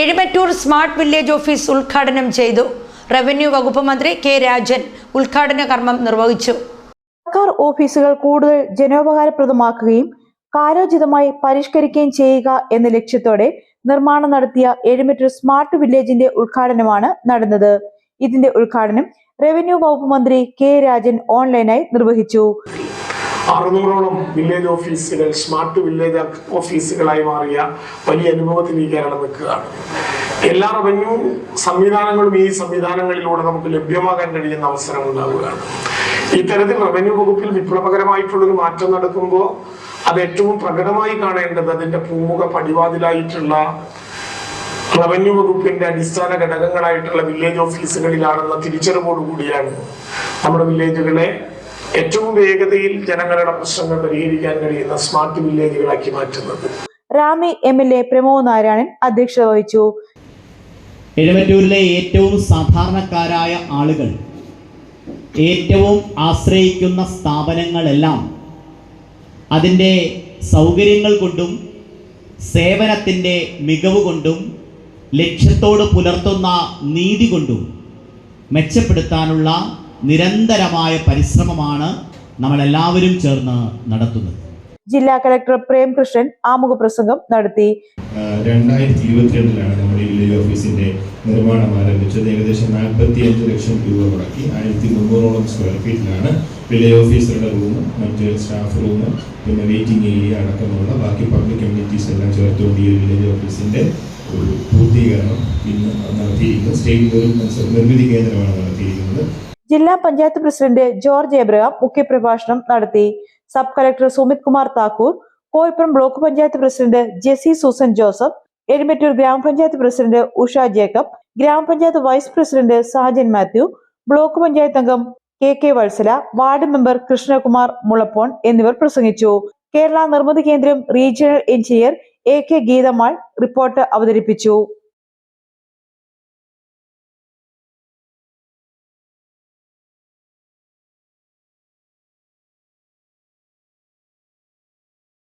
Ezhumattoor smart village office ഉദ്ഘാടനം ചെയ്തു. Revenue വകുപ്പ് മന്ത്രി കെ രാജൻ ഉദ്ഘാടന കർമ്മം നിർവഹിച്ചു. സർക്കാർ ഓഫീസുകൾ കൂടുതൽ ജനോപകാരപ്രദമാക്കുകയും കാലോചിതമായി പരിഷ്കരിക്കുകയും ചെയ്യുക എന്ന ലക്ഷ്യത്തോടെ നിർമ്മാണം നടത്തിയ എഴുമറ്റൂർ സ്മാർട്ട് വില്ലേജിന്റെ ഉദ്ഘാടനമാണ് നടന്നത്. ഇതിന്റെ ഉദ്ഘാടനം റവന്യൂ വകുപ്പ് മന്ത്രി കെ രാജൻ ഓൺലൈനായി നിർവഹിച്ചു. അറുന്നൂറോളം വില്ലേജ് ഓഫീസുകൾ സ്മാർട്ട് വില്ലേജ് ഓഫീസുകളായി മാറിയ വലിയ അനുഭവത്തിൽ ഈ കേരളം നിൽക്കുകയാണ്. എല്ലാ റവന്യൂ സംവിധാനങ്ങളും ഈ സംവിധാനങ്ങളിലൂടെ നമുക്ക് ലഭ്യമാകാൻ കഴിയുന്ന അവസരം ഉണ്ടാവുകയാണ്. ഇത്തരത്തിൽ റവന്യൂ വകുപ്പിൽ വിപ്ലവകരമായിട്ടുള്ളൊരു മാറ്റം നടക്കുമ്പോൾ അത് ഏറ്റവും പ്രകടമായി കാണേണ്ടത് അതിന്റെ പൂമുഖ പടിവാതിലായിട്ടുള്ള റവന്യൂ വകുപ്പിന്റെ അടിസ്ഥാന ഘടകങ്ങളായിട്ടുള്ള വില്ലേജ് ഓഫീസുകളിലാണെന്ന തിരിച്ചറിവോടുകൂടിയാണ് നമ്മുടെ വില്ലേജുകളെ ഏറ്റവും വേഗതയിൽ ജനങ്ങളുടെ പ്രശ്നങ്ങൾ പരിഹരിക്കാൻ കഴിയുന്ന സ്മാർട്ട് വില്ലേജുകളാക്കി മാറ്റുന്നത്. Ranni M L A Pramod Narayanan അധ്യക്ഷത വഹിച്ചു. എഴുമറ്റൂരിലെ ഏറ്റവും സാധാരണക്കാരായ ആളുകൾ ഏറ്റവും ആശ്രയിക്കുന്ന സ്ഥാപനങ്ങളെല്ലാം അതിന്റെ സൗകര്യങ്ങൾ കൊണ്ടും സേവനത്തിന്റെ മികവ് കൊണ്ടും ലക്ഷ്യത്തോട് പുലർത്തുന്ന നീതി കൊണ്ടും മെച്ചപ്പെടുത്താനുള്ള നിരന്തരമായ പരിശ്രമമാണ് നമ്മളെല്ലാവരും ചേർന്ന് നടത്തുന്നത്. ജില്ലാ കലക്ടർ പ്രേംകൃഷ്ണൻ ആമുഖ പ്രസംഗം നടത്തി. രണ്ടായിരത്തി ഇരുപത്തിരണ്ടിലാണ് നമ്മുടെ ഈ വില്ലേജ് ഓഫീസിന്റെ നിർമ്മാണം ആരംഭിച്ചത്. ഏകദേശം നാൽപ്പത്തി അഞ്ച് ലക്ഷം രൂപ മുടക്കി ആയിരത്തി മുന്നൂറോളം സ്ക്വയർ ഫീറ്റിലാണ് വില്ലേജ് ഓഫീസറുടെ റൂം മറ്റ് സ്റ്റാഫ് റൂം പിന്നെ വെയിറ്റിംഗ് ഏരിയ അടക്കമുള്ള ബാക്കി പബ്ലിക് കമ്മ്യൂണിറ്റീസ് എല്ലാം ചേർത്തുകൊണ്ട് ഈ ഒരു വില്ലേജ് ഓഫീസിന്റെ ഒരു പൂർത്തീകരണം ഇന്ന് നടത്തിയിരിക്കുന്നത്. സ്റ്റേറ്റ് നിർമ്മിതി കേന്ദ്രമാണ് നടത്തിയിരിക്കുന്നത്. ജില്ലാ പഞ്ചായത്ത് പ്രസിഡന്റ് ജോർജ് എബ്രഹാം മുഖ്യപ്രഭാഷണം നടത്തി. Sub collector Sumit Kumar Thakur Koipuram block panchayat president Jessy Susan Joseph Ezhumattoor grama panchayat president Usha Jacob grama panchayat vice president Sajan Mathew block panchayat അംഗം K K Vatsala ward member Krishnakumar Mulappon എന്നിവർ പ്രസംഗിച്ചു. Kerala Nirmithi Kendram regional engineer A K Geethamal report അവതരിപ്പിച്ചു.